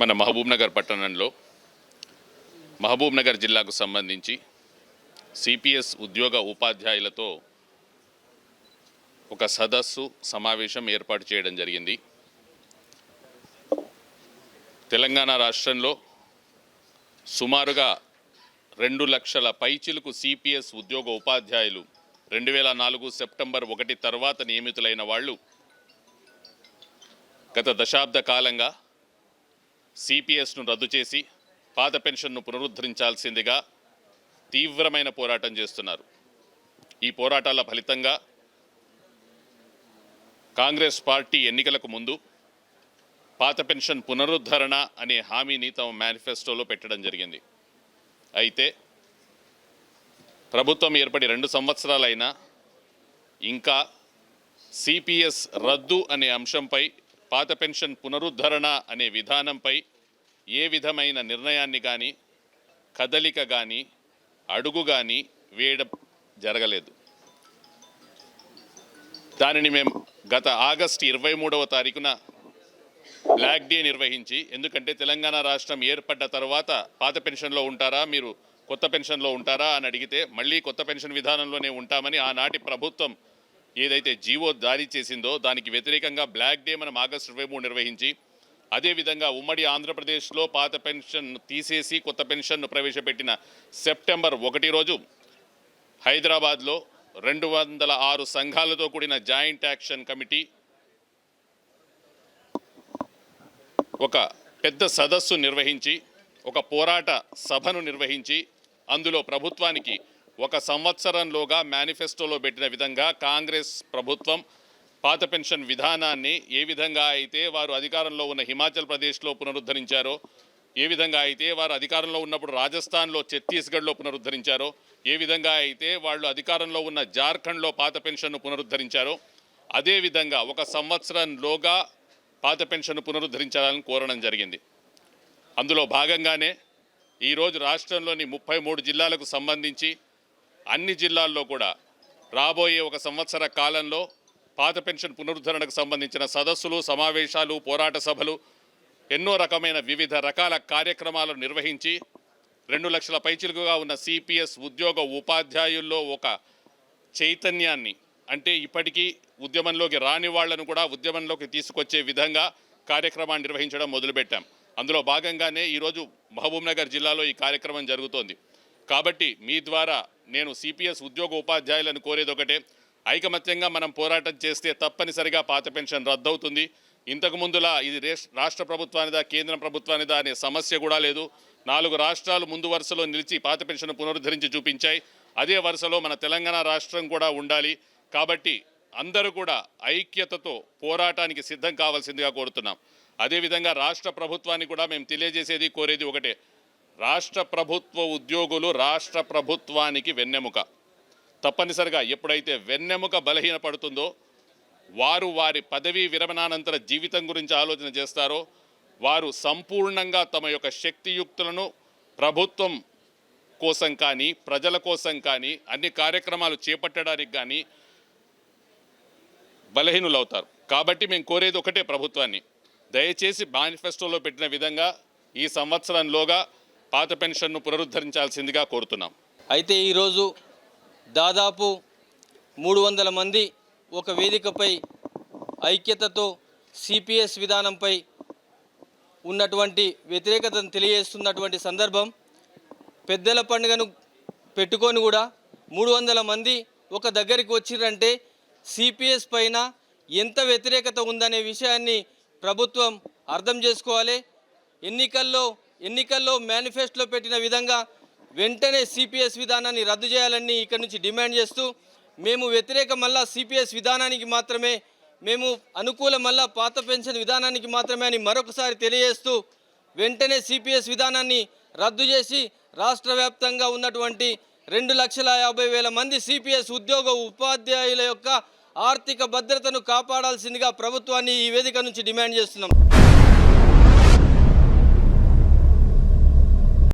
మన మహబూబ్నగర్ పట్టణంలో మహబూబ్నగర్ జిల్లాకు సంబంధించి సిపిఎస్ ఉద్యోగ ఉపాధ్యాయులతో ఒక సదస్సు సమావేశం ఏర్పాటు చేయడం జరిగింది. తెలంగాణ రాష్ట్రంలో సుమారుగా రెండు లక్షల పైచిలకు సిపిఎస్ ఉద్యోగ ఉపాధ్యాయులు రెండు వేల నాలుగు సెప్టెంబర్ ఒకటి తర్వాత నియమితులైన వాళ్ళు గత దశాబ్ద కాలంగా సిపిఎస్ను రద్దు చేసి పాత పెన్షన్ను పునరుద్ధరించాల్సిందిగా తీవ్రమైన పోరాటం చేస్తున్నారు. ఈ పోరాటాల ఫలితంగా కాంగ్రెస్ పార్టీ ఎన్నికలకు ముందు పాత పెన్షన్ పునరుద్ధరణ అనే హామీని తమ మేనిఫెస్టోలో పెట్టడం జరిగింది. అయితే ప్రభుత్వం ఏర్పడి రెండు సంవత్సరాలైనా ఇంకా సిపిఎస్ రద్దు అనే అంశంపై పాత పెన్షన్ పునరుద్ధరణ అనే విధానంపై ఏ విధమైన నిర్ణయాన్ని కానీ కదలిక కానీ అడుగు కానీ వేయడం జరగలేదు. దానిని మేము గత ఆగస్టు ఇరవై మూడవ తారీఖున బ్లాక్ డే నిర్వహించి ఎందుకంటే తెలంగాణ రాష్ట్రం ఏర్పడ్డ తర్వాత పాత పెన్షన్లో ఉంటారా మీరు కొత్త పెన్షన్లో ఉంటారా అని అడిగితే మళ్ళీ కొత్త పెన్షన్ విధానంలోనే ఉంటామని ఆనాటి ప్రభుత్వం ఏదైతే జీవో జారీ చేసిందో దానికి వ్యతిరేకంగా బ్లాక్ డే మనం ఆగస్టు ఇరవై మూడు నిర్వహించి అదేవిధంగా ఉమ్మడి ఆంధ్రప్రదేశ్లో పాత పెన్షన్ తీసేసి కొత్త పెన్షన్ను ప్రవేశపెట్టిన సెప్టెంబర్ ఒకటి రోజు హైదరాబాద్లో రెండు వందల ఆరు సంఘాలతో కూడిన జాయింట్ యాక్షన్ కమిటీ ఒక పెద్ద సదస్సు నిర్వహించి ఒక పోరాట సభను నిర్వహించి అందులో ప్రభుత్వానికి ఒక సంవత్సరంలోగా మేనిఫెస్టోలో పెట్టిన విధంగా కాంగ్రెస్ ప్రభుత్వం పాత పెన్షన్ విధానాన్ని ఏ విధంగా అయితే వారు అధికారంలో ఉన్న హిమాచల్ ప్రదేశ్లో పునరుద్ధరించారో ఏ విధంగా అయితే వారు అధికారంలో ఉన్నప్పుడు రాజస్థాన్లో ఛత్తీస్గఢ్లో పునరుద్ధరించారో ఏ విధంగా అయితే వాళ్ళు అధికారంలో ఉన్న జార్ఖండ్లో పాత పెన్షన్ను పునరుద్ధరించారో అదేవిధంగా ఒక సంవత్సరంలోగా పాత పెన్షన్ను పునరుద్ధరించాలని కోరడం జరిగింది. అందులో భాగంగానే ఈరోజు రాష్ట్రంలోని ముప్పై మూడు జిల్లాలకు సంబంధించి అన్ని జిల్లాల్లో కూడా రాబోయే ఒక సంవత్సర కాలంలో పాత పెన్షన్ పునరుద్ధరణకు సంబంధించిన సదస్సులు సమావేశాలు పోరాట సభలు ఎన్నో రకమైన వివిధ రకాల కార్యక్రమాలను నిర్వహించి రెండు లక్షల పైచిలుగుగా ఉన్న సిపిఎస్ ఉద్యోగ ఉపాధ్యాయుల్లో ఒక చైతన్యాన్ని అంటే ఇప్పటికీ ఉద్యమంలోకి రాని వాళ్ళను కూడా ఉద్యమంలోకి తీసుకొచ్చే విధంగా కార్యక్రమాన్ని నిర్వహించడం మొదలుపెట్టాం. అందులో భాగంగానే ఈరోజు మహబూబ్నగర్ జిల్లాలో ఈ కార్యక్రమం జరుగుతోంది. కాబట్టి మీ ద్వారా నేను సిపిఎస్ ఉద్యోగ ఉపాధ్యాయులను కోరేది ఒకటే. ఐకమత్యంగా మనం పోరాటం చేస్తే తప్పనిసరిగా పాత పెన్షన్ రద్దవుతుంది. ఇంతకు ముందులా ఇది రాష్ట్ర ప్రభుత్వానిదా కేంద్ర ప్రభుత్వానిదా అనే సమస్య కూడా లేదు. నాలుగు రాష్ట్రాలు ముందు వరుసలో నిలిచి పాత పెన్షన్ పునరుద్ధరించి చూపించాయి. అదే వరుసలో మన తెలంగాణ రాష్ట్రం కూడా ఉండాలి. కాబట్టి అందరూ కూడా ఐక్యతతో పోరాటానికి సిద్ధం కావాల్సిందిగా కోరుతున్నాం. అదేవిధంగా రాష్ట్ర ప్రభుత్వాన్ని కూడా మేము తెలియజేసేది కోరేది ఒకటే. రాష్ట్ర ప్రభుత్వ ఉద్యోగులు రాష్ట్ర ప్రభుత్వానికి వెన్నెముక. తప్పనిసరిగా ఎప్పుడైతే వెన్నెముక బలహీనపడుతుందో వారు వారి పదవీ విరమణానంతర జీవితం గురించి ఆలోచన చేస్తారో వారు సంపూర్ణంగా తమ యొక్క శక్తియుక్తులను ప్రభుత్వం కోసం కానీ ప్రజల కోసం కానీ అన్ని కార్యక్రమాలు చేపట్టడానికి కానీ బలహీనులవుతారు. కాబట్టి మేము కోరేది ఒకటే ప్రభుత్వాన్ని. దయచేసి మేనిఫెస్టోలో పెట్టిన విధంగా ఈ సంవత్సరంలోగా పాత పెన్షన్ను పునరుద్ధరించాల్సిందిగా కోరుతున్నాం. అయితే ఈరోజు దాదాపు మూడు వందల మంది ఒక వేదికపై ఐక్యతతో సిపిఎస్ విధానంపై ఉన్నటువంటి వ్యతిరేకతను తెలియజేస్తున్నటువంటి సందర్భం పెద్దల పండుగను పెట్టుకొని కూడా మూడు వందల మంది ఒక దగ్గరికి వచ్చిరంటే సిపిఎస్ పైన ఎంత వ్యతిరేకత ఉందనే విషయాన్ని ప్రభుత్వం అర్థం చేసుకోవాలి. ఎన్నికల్లో ఎన్నికల్లో మేనిఫెస్టోలో పెట్టిన విధంగా వెంటనే సిపిఎస్ విధానాన్ని రద్దు చేయాలని ఇక్కడి నుంచి డిమాండ్ చేస్తూ మేము వ్యతిరేక మళ్ళా సిపిఎస్ విధానానికి మాత్రమే మేము అనుకూల మళ్ళా పాత పెన్షన్ విధానానికి మాత్రమే అని మరొకసారి తెలియజేస్తూ వెంటనే సిపిఎస్ విధానాన్ని రద్దు చేసి రాష్ట్ర వ్యాప్తంగా ఉన్నటువంటి రెండు లక్షల యాభై వేల మంది సిపిఎస్ ఉద్యోగ ఉపాధ్యాయుల యొక్క ఆర్థిక భద్రతను కాపాడాల్సిందిగా ప్రభుత్వాన్ని ఈ వేదిక నుంచి డిమాండ్ చేస్తున్నాం.